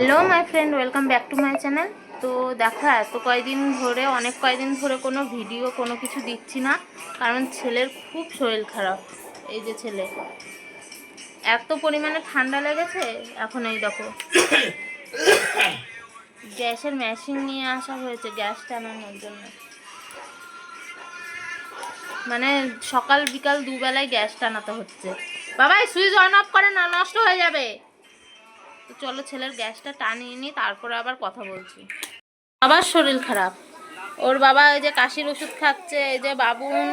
Hello my friend welcome back to my channel তো দেখো, এত কয়দিন ধরে, অনেক কয়দিন ধরে কোনো ভিডিও কোনো কিছু দিচ্ছি না, কারণ ছেলের খুব শরীর খারাপ। এই যে ছেলে। এত পরিমাণে ঠান্ডা লেগেছে, এখন এই দেখো। গ্যাসের মেশিন নিয়ে আসা হয়েছে, গ্যাস টানানোর জন্য। মানে সকাল বিকাল দুবেলায় গ্যাস টানাতে হচ্ছে। বাবা সুইচ অন অফ করে না, নষ্ট হয়ে যাবে। তো চলো ছেলের গ্যাসটা টানিয়ে নিই তারপরে আবার কথা বলছি। আবার শরীর খারাপ। ওর বাবা এই যে কাশির ওষুধ খাচ্ছে এই যে বাবুন।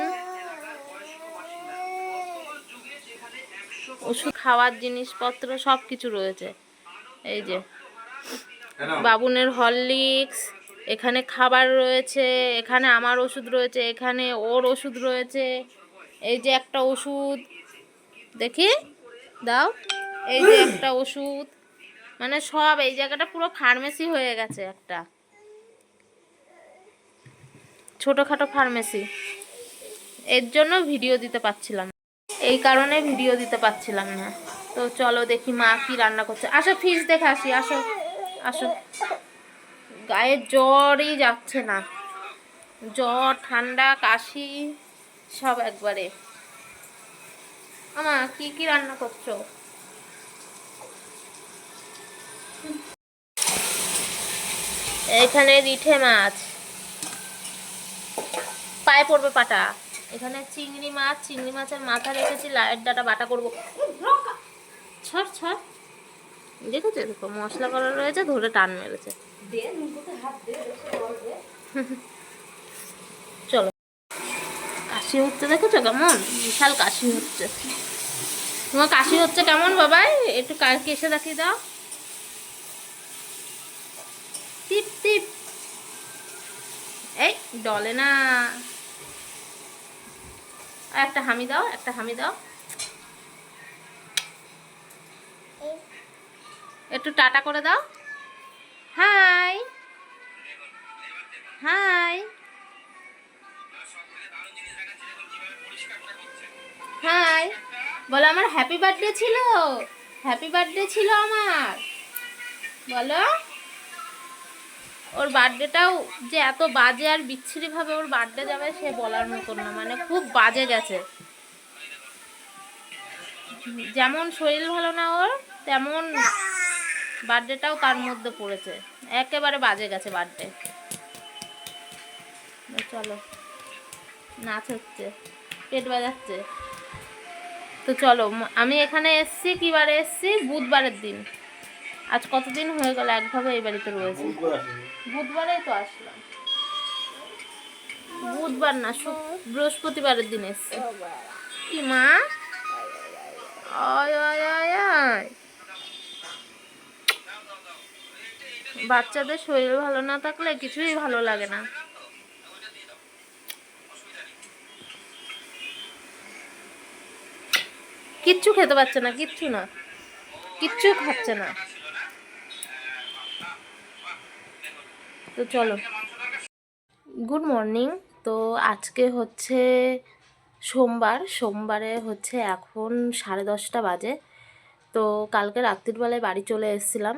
ওষুধ খাওয়ার জিনিসপত্র সব কিছু রয়েছে। এই যে বাবুনের হরলিক্স এখানে খাবার রয়েছে এখানে আমার ওষুধ রয়েছে এখানে ওর ওষুধ রয়েছে। এই যে একটা ওষুধ দেখি দাও। এই যে একটা ওষুধ। মানে সব, এই জায়গাটা পুরো ফার্মেসি হয়ে গেছে একটা। ছোটোখাটো ফার্মেসি এর জন্য ভিডিও দিতে পারছিলাম এই কারণে ভিডিও দিতে পারছিলাম না। তো চলো দেখি মা কি রান্না করছে। আসো ফিস দেখে আসি, আসো আসো। গায়ে জ্বরই যাচ্ছে না। জ্বর, ঠান্ডা, কাশি, সব একবারে। আমা, কি কি রান্না করছ? এখানে রিঠে মাছ। পায়ে পড়বে পাটা। এখানে চিংড়ি মাছ, চিংড়ি মাছের মাথা রেখেছি, লাইট ডাটা বাটা করব। ছড় ছড়। দেখেছ দেখো মশলা করা রয়েছে, ধরে টান মেরেছে। চলো। কাশি হচ্ছে দেখেছ কেমন? বিশাল কাশি হচ্ছে। তোমার কাশি হচ্ছে কেমন বাবাই? একটু কা- এসে দেখিয়ে দাও। এই ডলে না। একটা হামি দাও, একটা হামি দাও। একটু টাটা করে দাও। হাই। হাই। হাই। বলো আমার হ্যাপি বার্থডে ছিল। হ্যাপি বার্থডে ছিল আমার। বলো। ওর বার্থডেটাও যে এত বাজে আর বিচ্ছিরিভাবে ওর বার্থডে যাবে সে বলার মতন না মানে খুব বাজে গেছে। যেমন শরীর ভালো না ওর, তেমন বার্থডেটাও তার মধ্যে পড়েছে। একেবারে বাজে গেছে বার্থডে। চলো, নাচ হচ্ছে, পেট বাজাচ্ছে। তো চলো, আমি এখানে এসছি কি বারে এসছি, বুধবারের দিন। আজ কতদিন হয়ে গেল একভাবে এই বাড়িতে রয়েছে? বুধবারেই তো আসলাম। বুধবার না বৃহস্পতিবারের দিন এসছি। কি মা? বাচ্চাদের শরীর ভালো না থাকলে কিছুই ভালো লাগে না। কিচ্ছু খেতে পারছে না, কিচ্ছু না। কিচ্ছু খাচ্ছে না। তো চলো। গুড মর্নিং তো আজকে হচ্ছে সোমবার। সোমবারে হচ্ছে এখন সাড়ে দশটা বাজে। তো কালকে রাত্রিবেলায় বাড়ি চলে এসেছিলাম।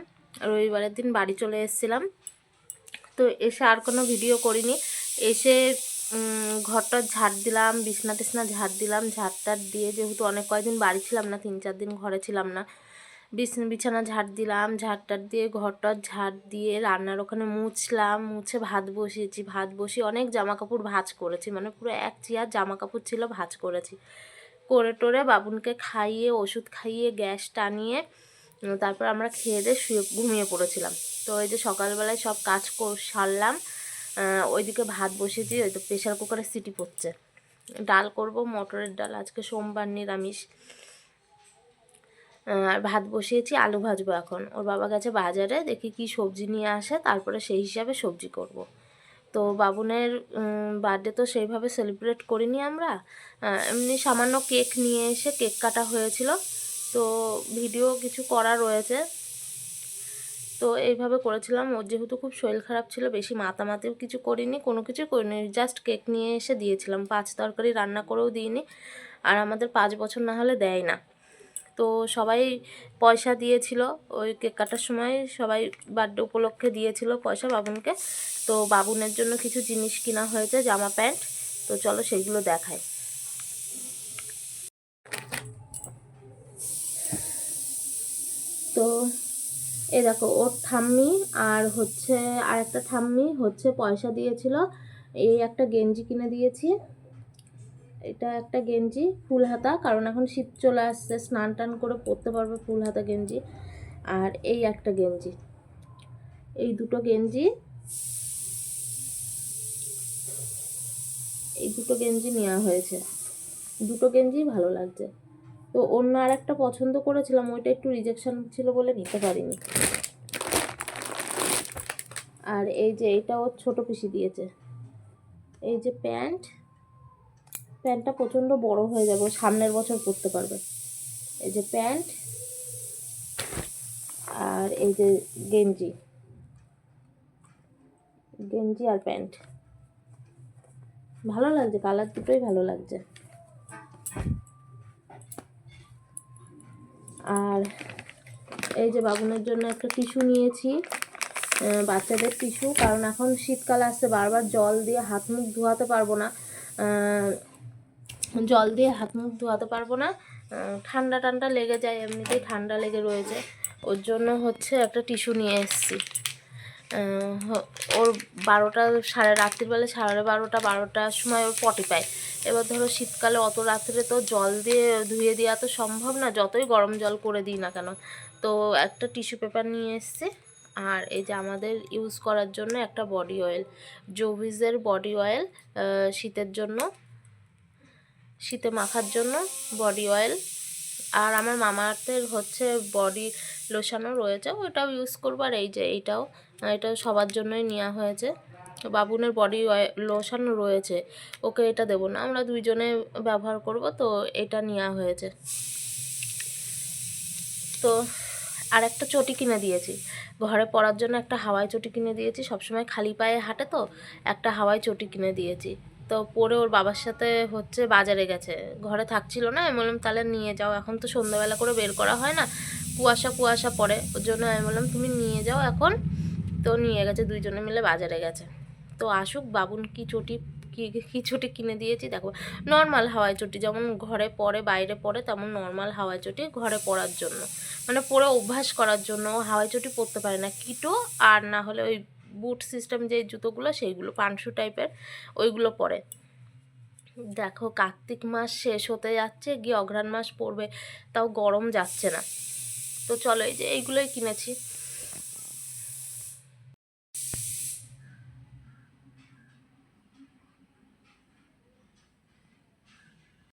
রবিবারের দিন বাড়ি চলে এসেছিলাম। তো এসে আর কোনো ভিডিও করিনি। এসে ঘরটা ঝাড় দিলাম, বিছনা টিছনা ঝাড় দিলাম। ঝাড় টাড় দিয়ে যেহেতু অনেক কয়দিন বাড়ি ছিলাম না, তিন চার দিন ঘরে ছিলাম না বিছনা ঝাড় দিলাম, ঝাড় টাড় দিয়ে ঘরটা ঝাড় দিয়ে রান্নার ওখানে মুছলাম, মুছে ভাত বসিয়েছি। ভাত বসিয়ে অনেক জামা কাপড় ভাঁজ করেছি মানে পুরো এক চেয়ার জামা কাপড় ছিল ভাঁজ করেছি। করে টোরে বাবুনকে খাইয়ে, ওষুধ খাইয়ে, গ্যাস টানিয়ে তারপর আমরা খেয়ে দিয়ে শুয়ে, ঘুমিয়ে পড়েছিলাম। তো ওই যে সকালবেলায় সব কাজ কর- সারলাম ওইদিকে ভাত বসিয়েছি, ওই তো প্রেশার কুকারে সিটি পড়ছে। ডাল করব, মটরের ডাল, আজকে সোমবার নিরামিষ। আর ভাত বসিয়েছি, আলু ভাজবো এখন। ওর বাবা গেছে বাজারে, দেখি কি সবজি নিয়ে আসে, তারপরে সেই হিসাবে সবজি করব। তো বাবুনের বার্থডে তো সেইভাবে সেলিব্রেট করিনি আমরা। এমনি সামান্য কেক নিয়ে এসে কেক কাটা হয়েছিল। তো ভিডিও কিছু করা রয়েছে। তো এইভাবে করেছিলাম। ওর যেহেতু খুব শরীর খারাপ ছিল, বেশি মাতামাতিও কিছু করিনি, কোনো কিছু করিনি। জাস্ট কেক নিয়ে এসে দিয়েছিলাম। পাঁচ তরকারি রান্না করেও দিইনি। আর আমাদের পাঁচ বছর না হলে দেয় না। তো সবাই পয়সা দিয়েছিল। ওই কেক কাটার সময় সবাই বার্থডে উপলক্ষে দিয়েছিল পয়সা বাবুনকে। তো বাবুনের জন্য কিছু জিনিস কিনা হয়েছে, জামা প্যান্ট। তো চলো সেগুলো দেখাই। তো এ দেখো, ওর ঠাম্মি আর হচ্ছে আর একটা ঠাম্মি হচ্ছে পয়সা দিয়েছিল। এই একটা গেঞ্জি কিনে দিয়েছি। এটা একটা গেঞ্জি, ফুল হাতা। কারণ এখন শীত চলে আসছে, স্নান টান করে পরতে পারবে ফুল হাতা গেঞ্জি। আর এই একটা গেঞ্জি। এই দুটো গেঞ্জি, এই দুটো গেঞ্জি নেওয়া হয়েছে। দুটো গেঞ্জি ভালো লাগছে। তো অন্য আর একটা পছন্দ করেছিলাম, ওইটা একটু রিজেকশন ছিল বলে নিতে পারিনি। আর এই যে এটা ওর ছোটো পিসি দিয়েছে। এই যে প্যান্ট প্যান্টটা প্রচণ্ড বড় হয়ে যাবে সামনের বছর পরতে পারবে। এই যে প্যান্ট আর এই যে গেঞ্জি। গেঞ্জি আর প্যান্ট। ভালো লাগছে, কালার দুটোই ভালো লাগছে। আর এই যে বাবুনের জন্য একটা টিস্যু নিয়েছি বাচ্চাদের টিস্যু, কারণ এখন শীতকাল আসছে, বারবার জল দিয়ে হাত মুখ ধোয়াতে পারব না। জল দিয়ে হাত মুখ ধোয়াতে পারব না। ঠান্ডা ঠান্ডা লেগে যায়, এমনিতেই ঠান্ডা লেগে রয়েছে। ওর জন্য হচ্ছে একটা টিস্যু নিয়ে এসেছি। ওর বারোটা সাড়ে রাত্রিবেলা সাড়ে বারোটা, বারোটার সময় ওর পটি পায়। এবার ধরো শীতকালে অত রাত্রে তো জল দিয়ে ধুয়ে দেওয়া তো সম্ভব না, যতই গরম জল করে দিই না কেন। তো একটা টিস্যু পেপার নিয়ে এসেছি। আর এই যে আমাদের ইউজ করার জন্য একটা বডি অয়েল, জোভিজের বডি অয়েল শীতের জন্য। শীতে মাখার জন্য বডি অয়েল আর আমার মামার্থের হচ্ছে বডি লোশানও রয়েছে ওটাও ইউজ করব। আর এই যে এইটাও এটাও সবার জন্যই নেওয়া হয়েছে। বাবুনের বডি লোশন রয়েছে, ওকে এটা দেবো না। আমরা দুইজনে ব্যবহার করব, তো এটা নেওয়া হয়েছে। তো আর একটা চটি কিনে দিয়েছি। ঘরে পরার জন্য একটা হাওয়াই চটি কিনে দিয়েছি, সবসময় খালি পায়ে হাঁটে তো, একটা হাওয়াই চটি কিনে দিয়েছি। তো পরে ওর বাবার সাথে হচ্ছে বাজারে গেছে। ঘরে থাকছিল না, আমি বললাম, তাহলে নিয়ে যাও, এখন তো সন্ধ্যাবেলা করে বের করা হয় না। কুয়াশা কুয়াশা পড়ে, ওর জন্য আমি বললাম, তুমি নিয়ে যাও এখন। তো নিয়ে গেছে, দুইজনে মিলে বাজারে গেছে। তো আসুক, বাবুন, কি চটি কি চটি কিনে দিয়েছি, দেখো। নর্মাল হাওয়াই চটি, যেমন ঘরে পরে বাইরে পরে তেমন নর্মাল হাওয়াই চটি ঘরে পরার জন্য। মানে পরে অভ্যাস করার জন্য হাওয়াই চটি পরতে পারে না, কিটো, আর না হলে ওই বুট সিস্টেম যে জুতোগুলো, সেইগুলো পানশু টাইপের ওইগুলো পরে। দেখো, কার্তিক মাস শেষ হতে যাচ্ছে, গিয়ে অঘ্রাণ মাস পড়বে, তাও গরম যাচ্ছে না। তো চলো এই যে এইগুলোই কিনেছি।